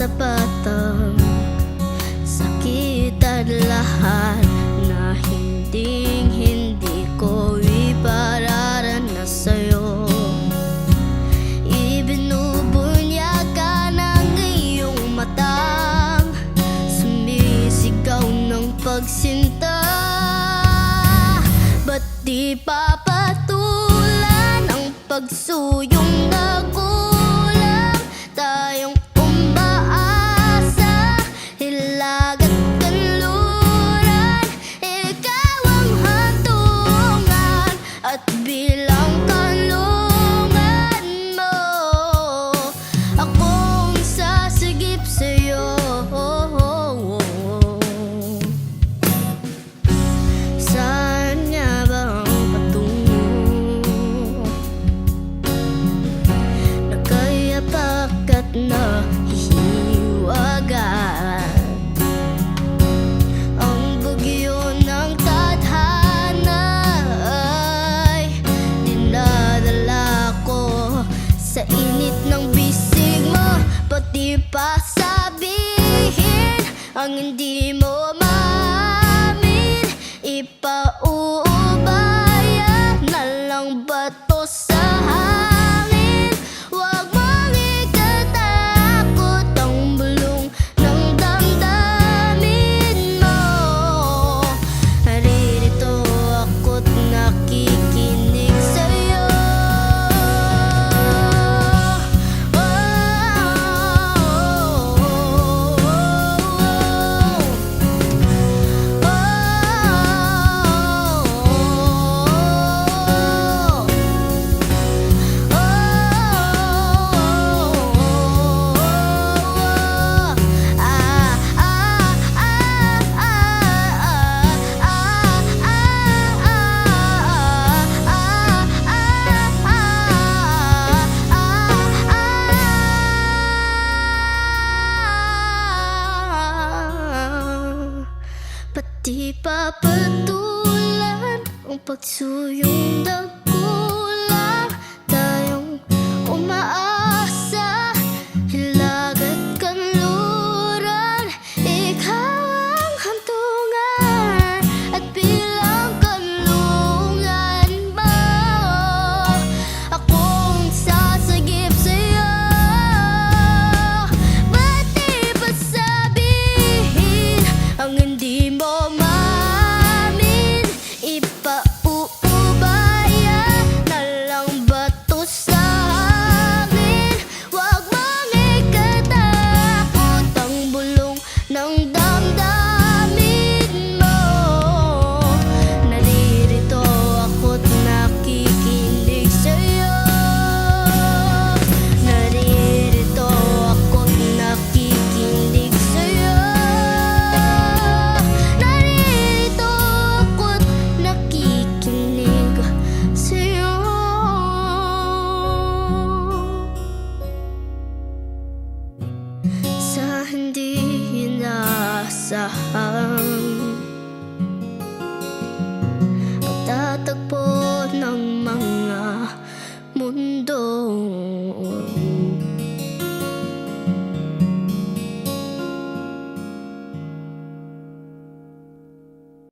sapatang sakit at lahat na hindi hindi ko ipararana sa'yo. Ibinubunyaka ng iyong mata. Sumisigaw ng pagsinta. Ba't di papatulan ang pagsuyong Ang hindi mo Di pa patulan ang pagsuyong dapat